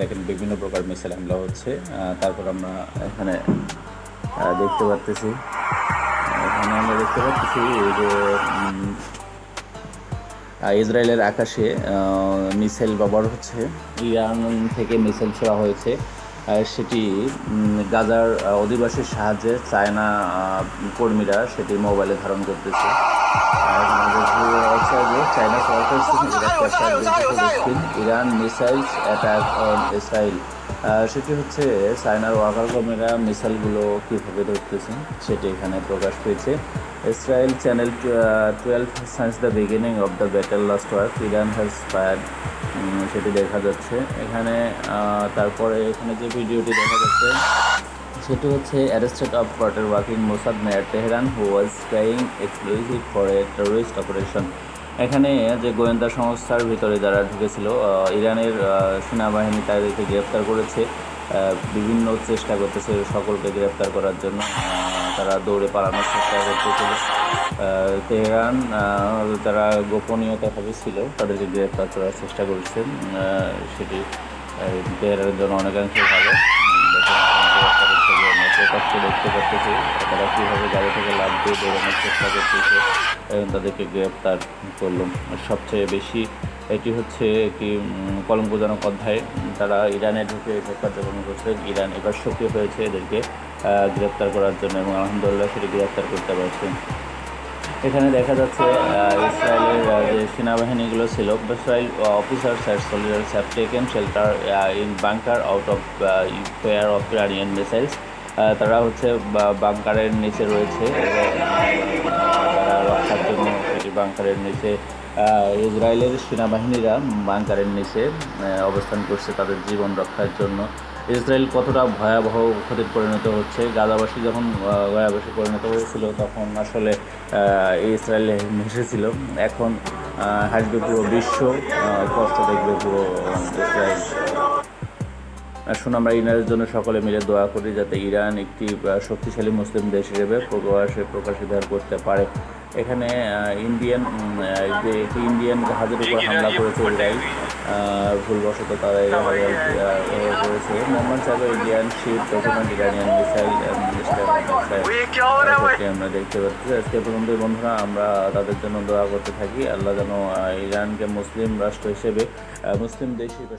দেখেন বিভিন্ন প্রকার মিসাইল হামলা হচ্ছে তারপর আমরা এখানে দেখতে পাচ্তেছি এখানে আমরা দেখতে পাচ্ছি যে ইসরায়েলের আকাশে মিসাইল ব্যবহার হচ্ছে, ইরান থেকে মিসাইল ছোড়া হয়েছে। সেটি গাজার অধিবাসীর সাহায্যে চায়না কর্মীরা সেটি মোবাইলে ধারণ করতেছে। China Sarkar Iran, missiles attack on Israel. সেটি হচ্ছে চায়নার ওয়ার্কার কর্মীরা মিসাইলগুলো কীভাবে ধরতেছেন সেটি এখানে প্রকাশ পেয়েছে। Israel channel twelve signs the beginning of the battle last work Iran has fire সেটি দেখা যাচ্ছে। এখানে তারপরে এখানে যে ভিডিওটি দেখা যাচ্ছে, সেটি হচ্ছে arrested of quarter working Mossad mayor Tehran who was spraying explosive for a terrorist operation এখানে যে গোয়েন্দা সংস্থার ভিতরে যারা ঢুকেছিল ইরানের সেনাবাহিনী তাদেরকে গ্রেপ্তার করেছে। বিভিন্ন চেষ্টা করতেছে সকলকে গ্রেপ্তার করার জন্য। তারা দৌড়ে পালানোর চেষ্টা করতেছিল। তেহরান তারা গোপনীয়তা গোপনীয়তাভাবে ছিল, তাদেরকে গ্রেপ্তার করার চেষ্টা করছেন। সেটি তেহরানের জন্য অনেকাংশে ভালো। দেখতে পাচ্ছি। তারা কীভাবে গাড়ি থেকে লাভ দিয়ে দৌড়ানোর চেষ্টা করতেছে, এবং তাদেরকে গ্রেপ্তার করল। সবচেয়ে বেশি এটি হচ্ছে কি কলঙ্কজনক অধ্যায়। তারা ইরানে ঢুকে এসব কার্যক্রম করছে। ইরান এবার সক্রিয় হয়েছে এদেরকে গ্রেপ্তার করার জন্য এবং আলহামদুলিল্লাহ সেটি গ্রেপ্তার করতে পারছে। এখানে দেখা যাচ্ছে ইসরায়েলের যে সেনাবাহিনীগুলো ছিল, Israel officers and soldiers have taken shelter in bunker out of fear of Iranian missiles তারা হচ্ছে বাংকারের নিচে রয়েছে তারা রক্ষার জন্য বাংকারের নিচে ইসরায়েলের সেনাবাহিনীরা বাংকারের নিচে অবস্থান করছে তাদের জীবন রক্ষার জন্য। ইসরায়েল কতটা ভয়াবহ ক্ষতির পরিণত হচ্ছে? গাজাবাসী যখন আহ, গাজাবাসী পরিণত হয়েছিল তখন আসলে ইসরায়েল হেসেছিল এখন হাসবে পুরো বিশ্ব কষ্ট দেখবে পুরো ইসরায়েল। আসুন আমরা ইরানের জন্য সকলে মিলে দোয়া করি যাতে ইরান একটি শক্তিশালী মুসলিম দেশ হিসেবে প্রকাশে প্রকাশিত করতে পারে। এখানে ইন্ডিয়ান যে একটি ইন্ডিয়ান জাহাজের উপর হামলা করেছে ইসরায়েল ভুলবশত তারা করেছে। Mohammad Saheb Indian ship document Iranian missile আমরা দেখতে পাচ্ছি। আজকে পর্যন্ত বন্ধুরা আমরা তাদের জন্য দোয়া করতে থাকি। আল্লাহ যেন ইরানকে মুসলিম রাষ্ট্র হিসেবে মুসলিম দেশ হিসেবে